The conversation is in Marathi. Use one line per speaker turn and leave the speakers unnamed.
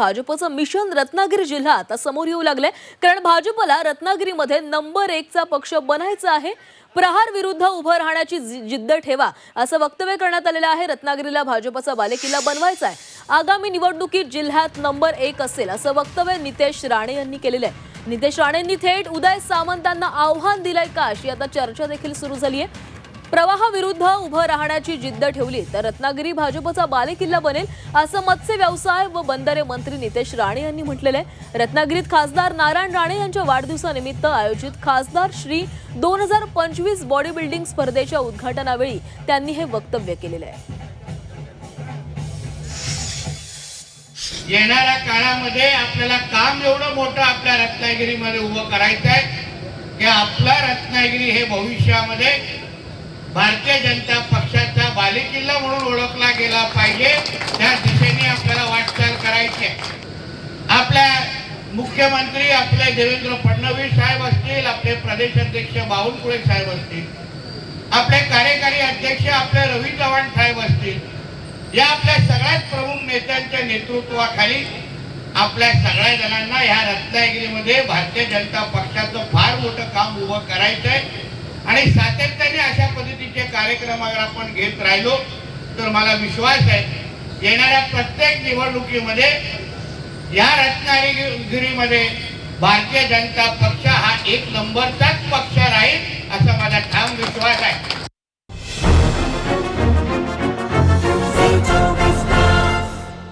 भाजपचं मिशन रत्नागिरी जिल्हा आता समोर येऊ लागलंय. कारण भाजपला रत्नागिरीमध्ये नंबर एकचा पक्ष बनायचा आहे. प्रहार विरुद्ध उभं राहण्याची जि- जिद्द ठेवा असं वक्तव्य करण्यात आलेलं आहे. रत्नागिरीला भाजपचा बालेकिल्ला बनवायचा आहे. आगामी निवडणुकीत जिल्ह्यात नंबर एक असेल असं वक्तव्य नितेश राणे यांनी केलेलं आहे. नितेश राणेंनी थेट उदय सामंतांना आव्हान दिलंय का अशी आता चर्चा देखील सुरू झाली आहे प्रवाहाविरुद्ध उभं राहण्याची जिद्द ठेवली तर रत्नागिरी भाजपचा बालेकिल्ला बनेल असं मत्स्य व्यवसाय व बंदरे मंत्री नितेश राणे यांनी म्हटलेलं आहे. रत्नागिरीत खासदार नारायण राणे यांच्या वाढदिवसानिमित्त आयोजित खासदार श्री दोन हजार पंचवीस बॉडी बिल्डिंग स्पर्धेच्या उद्घाटनावेळी त्यांनी हे वक्तव्य केलेलं आहे.
येणाऱ्या काळामध्ये आपल्याला काम एवढं मोठं आपल्या रत्नागिरीमध्ये उभं करायचं आहे की आपला रत्नागिरी हे भविष्यामध्ये भारतीय जनता पक्षाचा बालेकिल्ला म्हणून ओळखला गेला पाहिजे. त्या दिशेने आपल्याला वाटचाल करायची आपल्या मुख्यमंत्री आपले देवेंद्र फडणवीस साहेब असतील आपले प्रदेश अध्यक्ष बावनकुळे साहेब असतील आपले कार्यकारी अध्यक्ष आपले रवी चव्हाण साहेब असतील या आपल्या सगळ्यात प्रमुख नेत्यांच्या नेतृत्वाखाली आपल्या सगळ्या जणांना ह्या रत्नागिरीमध्ये भारतीय जनता पक्षाचं फार मोठं काम उभं करायचंय. आणि सातत्याने अशा पद्धतीचे कार्यक्रम आपण घेत राहिलो तर मला विश्वास आहे येणाऱ्या प्रत्येक निवडणुकीमध्ये या रत्नागिरीमध्ये भारतीय जनता पक्ष हा एक नंबरचा